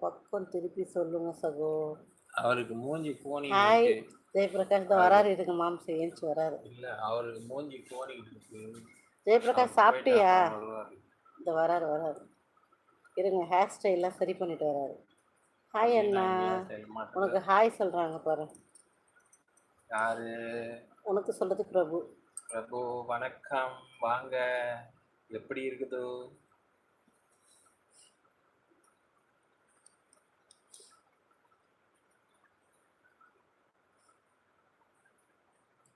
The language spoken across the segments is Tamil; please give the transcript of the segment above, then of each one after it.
பக்கம் திருப்பி சொல்லுங்க சகோ. அவருக்கு மூஞ்சி கோணி ஹாய் ஜெயபிரகாஷ் இந்த வராரு இதுக்கு மாம்ச ஏஞ்சி வராரு. இல்ல அவருக்கு மூஞ்சி கோணி ஜெயபிரகாஷ் சாப்பிட்டியா. இந்த வராரு வராரு. இருங்க ஹேர் ஸ்டைல்லாம் சரி பண்ணிட்டு வராரு. ஹாய் அண்ணா. உனக்கு ஹாய் சொல்றாங்க பாரு. யாரு? உனக்கு சொல்றது பிரபு. பிரபு வணக்கம். வாங்க. எப்படி இருக்குது?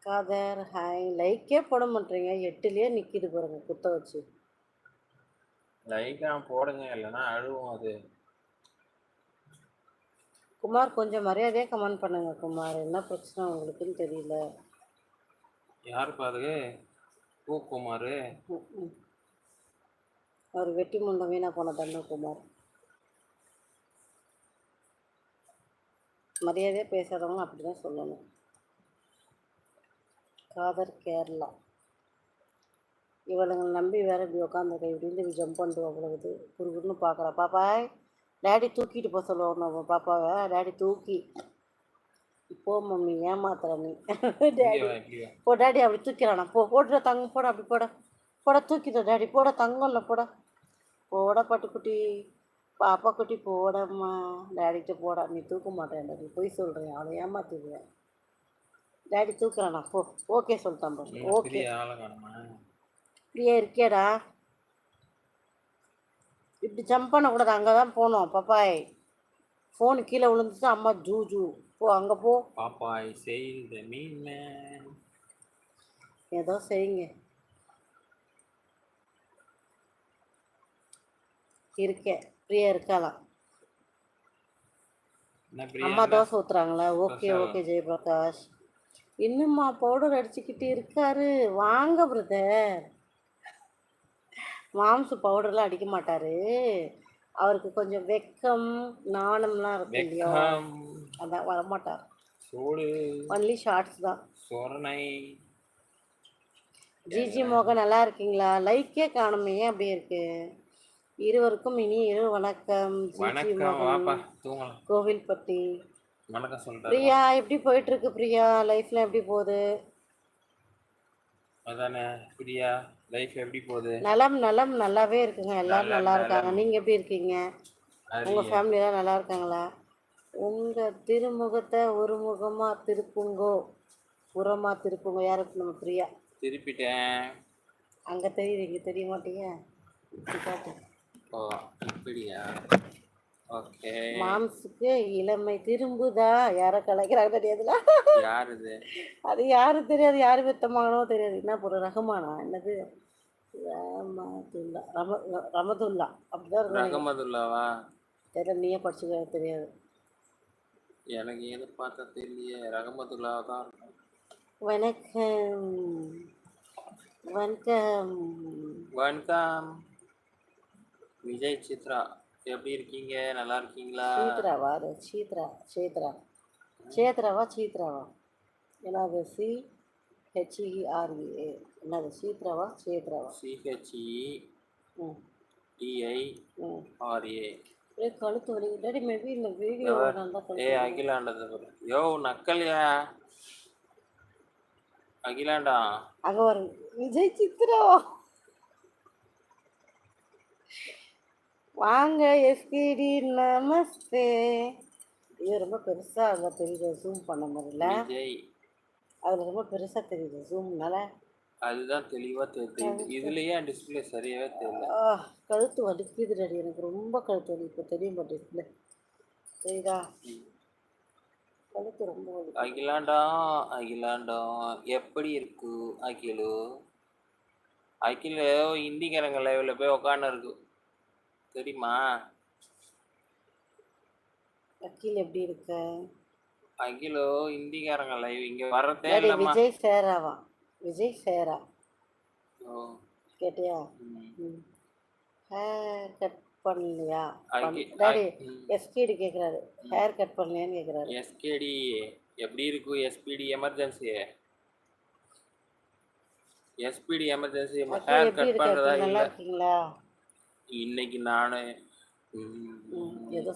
காதர் ஹாய் லைக்கே போட மாட்டீங்க எட்டுலயே நிக்கிது பாருங்க குத்த வச்சு. லைக்கா போடுங்க இல்லைன்னா அழுவும் அது. குமார் கொஞ்சம் மரியாதையாக கமெண்ட் பண்ணுங்க குமார். என்ன பிரச்சனை உங்களுக்குன்னு தெரியல. யார் பாருங்க பூக்குமார் ம், ம். அவர் வெட்டி முண்டம் வீணா போன தண்ணு குமார். மரியாதையாக பேசாதவங்க அப்படி தான் சொல்லணும். காதர் கேரளா. இவளுங்களை நம்பி வேற இப்படி உட்காந்துருக்க இப்படின்னு ஜம்ப் பண்ணிட்டு அவ்வளவுது குறுகுறுன்னு பார்க்குறா பாப்பாய் டேடி தூக்கிட்டு போக சொல்லுவோம் பாப்பாவை. டேடி தூக்கி. போ மம்மி ஏமாத்துற நீ. டேடி போ டேடி அப்படி தூக்கிறானா? போ போடுற தங்கம் போட அப்படி போட. போட தூக்கிட்ட டேடி போட தங்கம்ல போட. போட பட்டுக்குட்டி. பாப்பா குட்டி போடம்மா டேடிகிட்ட போடா. நீ தூக்க மாட்டேன் டேடி பொய் சொல்கிறேன் அவளை ஏமாத்திடுவேன் டேடி தூக்குறானா? போ. ஓகே சொல்லிட்டான் பாரு ஓகே. பெரிய இப்படியே இருக்கேடா இப்படி ஜம்ப் பண்ணக்கூடாது. அங்கே தான் போகணும். பப்பாய். ஃபோனு கீழே விழுந்துச்சு. அம்மா ஜூ ஜூ. போ அங்கே போ. பாப்பாய் செய்த மீன் ஏதோ செய்யுங்க. இருக்கேன் ஃப்ரீயாக இருக்கலாம் பிரியா? அம்மா தோசை ஊத்துறாங்களா? ஓகே. ஓகே ஜெயபிரகாஷ். இன்னும்மா பவுடர் அடிச்சுக்கிட்டு இருக்காரு? வாங்க பிரதர் மாம்சு பவுடர்லாம் அடிக்க மாட்டாரு. அவருக்கு கொஞ்சம் வெக்கம் நாணம்லாம் இருக்கு இல்லையா? அதான் வரமாட்டார். ஒன்லி ஷார்ட்ஸ் தான். ஜிஜி மோகன் நல்லா இருக்கீங்களா? லைக்கே காணுமே ஏன் அப்படி இருக்கு? இருவருக்கும் இனி இரு வணக்கம். ஜிஜி மோகன் கோவில்பட்டி. வணக்கம் சொல்றாரு பிரியா எப்படி போயிட்டு இருக்கு பிரியா லைஃப்ல எப்படி போகுது? அதானே பிரியா லைஃப் எப்படி போகுது? நலம் நலம் நல்லாவே இருக்குங்க. எல்லாரும் நல்லா இருக்காங்க. நீங்க எப்படி இருக்கீங்க? உங்க ஃபேமிலி எல்லாம் நல்லா இருக்காங்களா? உங்க திருமுகத்தை ஒரு முகமா திருப்புங்கோ. புறமா திருப்புங்கோ. யாருக்கு நம்ம பிரியா? திருப்பிட்டேன். அங்க தெரியுது. இங்க தெரிய மாட்டீங்க ஓ இப்படியா மாம்ஸுக்கு இளமை திரும்புதா? யாரை கலைக்கிறாங்க யார் இது அது யாரு தெரியாது யாரு பெத்தமாகனோ தெரியாது. என்ன போடுற? ரஹமானா என்னது? ரமதுல்லா ரம ரமதுல்லா. அப்படிதான் ரகமதுல்லாவா தெரியல நீயே படிச்சுக்க தெரியாது. எனக்கு எது பார்த்தா தெரியலையே. ரகமதுல்லாவா தான் வணக்கம். வணக்கம். வணக்கம். விஜய் சித்ரா. எப்படி இருக்கீங்க? நல்லா இருக்கீங்களா? சீத்ராவா? அது சீத்ரா சேத்ரா. சேத்ராவா சீத்ராவா? என்னது? C H E R E A என்னது? சீத்ராவா சேத்ராவா? சிஹெச்இ ம். டிஐ ம். ஆர்ஏ அப்படியே கழுத்து வலி டேடி மேபி இந்த வீடியோ ஏ அகிலாண்டது. யோ நக்கல்யா? அகிலாண்டா? அங்கே ஒரு விஜய் சித்ரா வாங்க எஸ்கேடி நமஸ்தே. இது ரொம்ப பெருசாக அதில் தெரியுது ஜூம் பண்ண முடியல. அதில் ரொம்ப பெருசாக தெரியுது ஜூம்னால அதுதான் தெளிவா தெரியுது. இதுலயே டிஸ்பிளே சரியாவே தெரியல. கழுத்து வலிக்குது டாடி எனக்கு ரொம்ப கழுத்து வலி இப்போ தெரிய மாட்டேங்குது தெரியுதா? கழுத்து ரொம்ப வலி அகிலாண்டா அகிலாண்டா எப்படி இருக்கு அகிலு? அகிலு இந்திக்காரங்க லைவ்ல போய் உக்காந்து இருக்கு தெரியுமா? வக்கீல் எப்படி இருக்க? அகிலு இந்திக்காரங்க லைவ் இங்க வரதே டாடி இல்லம்மா விஜய் சேராவா விஜய் சேரா ஓ, கேட்டியா? ம். ம். ஹேர் கட் பண்ணலையா? அகி- டாடி அகி- ம். எஸ்கேடி கேட்குறாரு ஹேர் கட் பண்ணலையான்னு கேட்குறாரு எஸ்கேடி எப்படி இருக்கு? எஸ்பிடி எமர்ஜென்சி எஸ்பிடி எமர்ஜென்சி அக்கா ஹேர் எப்படி கட் இருக்க? பண்றதா நல்லா இல்ல. இருக்கீங்களா? இன்னைக்கு நான்